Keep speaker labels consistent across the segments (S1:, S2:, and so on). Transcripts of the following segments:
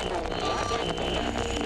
S1: Thank you.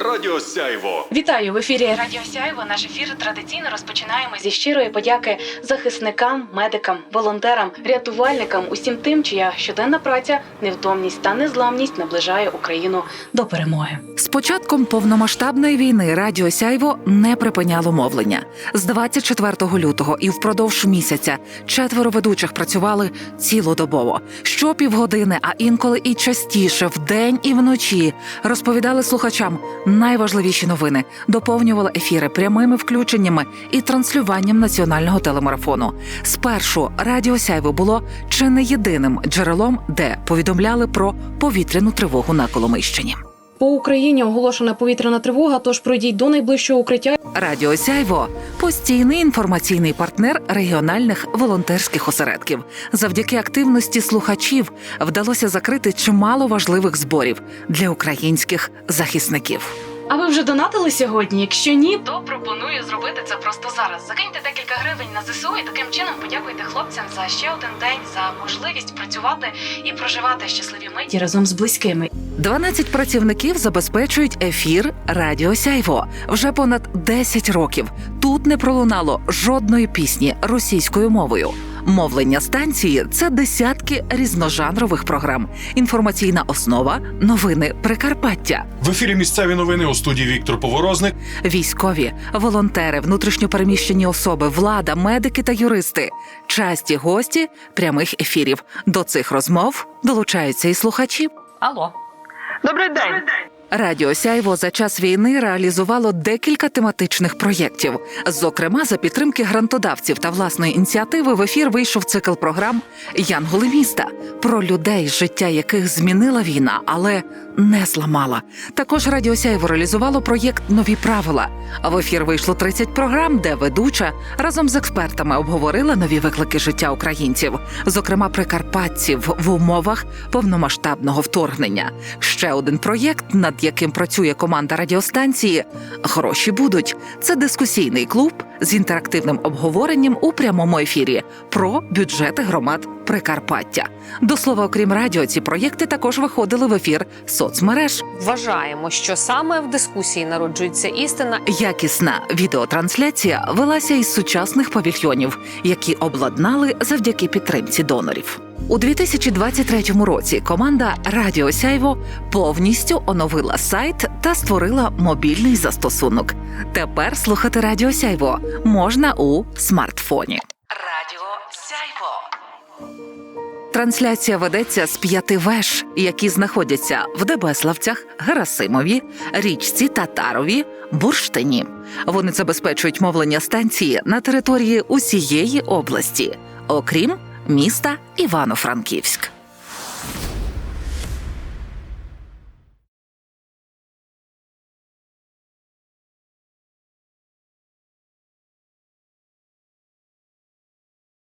S1: Радіо Сяйво.
S2: Вітаю в ефірі Радіо Сяйво. Наш ефір традиційно розпочинаємо зі щирої подяки захисникам, медикам, волонтерам, рятувальникам, усім тим, чия щоденна праця, невтомність та незламність наближає Україну до перемоги.
S3: З початком повномасштабної війни Радіо Сяйво не припиняло мовлення. З 24 лютого і впродовж місяця четверо ведучих працювали цілодобово. Щопівгодини, а інколи і частіше, вдень і вночі розповідали слухачам найважливіші новини, доповнювала ефіри прямими включеннями і транслюванням національного телемарафону. Спершу Радіо Сяйво було чи не єдиним джерелом, де повідомляли про повітряну тривогу на Коломийщині.
S2: По Україні оголошена повітряна тривога, тож пройдіть до найближчого укриття.
S3: Радіо Сяйво постійний інформаційний партнер регіональних волонтерських осередків. Завдяки активності слухачів вдалося закрити чимало важливих зборів для українських захисників.
S2: А ви вже донатили сьогодні? Якщо ні, то пропоную зробити це просто зараз. Закиньте декілька гривень на ЗСУ і таким чином подякуйте хлопцям за ще один день, за можливість працювати і проживати щасливі миті разом з близькими.
S3: 12 працівників забезпечують ефір Радіо Сяйво вже понад 10 років. Тут не пролунало жодної пісні російською мовою. Мовлення станції це десятки різножанрових програм, інформаційна основа, новини Прикарпаття.
S4: В ефірі місцеві новини у студії Віктор Поворозник.
S3: Військові, волонтери, внутрішньопереміщені особи, влада, медики та юристи часті гості прямих ефірів. До цих розмов долучаються і слухачі.
S5: Алло. Добрий день.
S3: Радіо Сяйво за час війни реалізувало декілька тематичних проєктів. Зокрема, за підтримки грантодавців та власної ініціативи в ефір вийшов цикл програм Янголи міста про людей, життя яких змінила війна, але не зламала. Також Радіо Сяйво реалізувало проєкт Нові правила. В ефір вийшло 30 програм, де ведуча разом з експертами обговорила нові виклики життя українців, зокрема прикарпатців в умовах повномасштабного вторгнення. Ще один проєкт, над яким працює команда радіостанції Гроші будуть. Це дискусійний клуб з інтерактивним обговоренням у прямому ефірі про бюджети громад Прикарпаття. До слова, окрім радіо, ці проєкти також виходили в ефір соцмереж.
S5: Вважаємо, що саме в дискусії народжується істина.
S3: Якісна відеотрансляція велася із сучасних павільйонів, які обладнали завдяки підтримці донорів. У 2023 році команда Радіо Сяйво повністю оновила сайт та створила мобільний застосунок. Тепер слухати Радіо Сяйво можна у смартфоні. Радіо Сяйво. Трансляція ведеться з п'яти веж, які знаходяться в Дебеславцях, Герасимові, річці Татарові, Бурштині. Вони забезпечують мовлення станції на території усієї області, окрім міста Івано-Франківськ.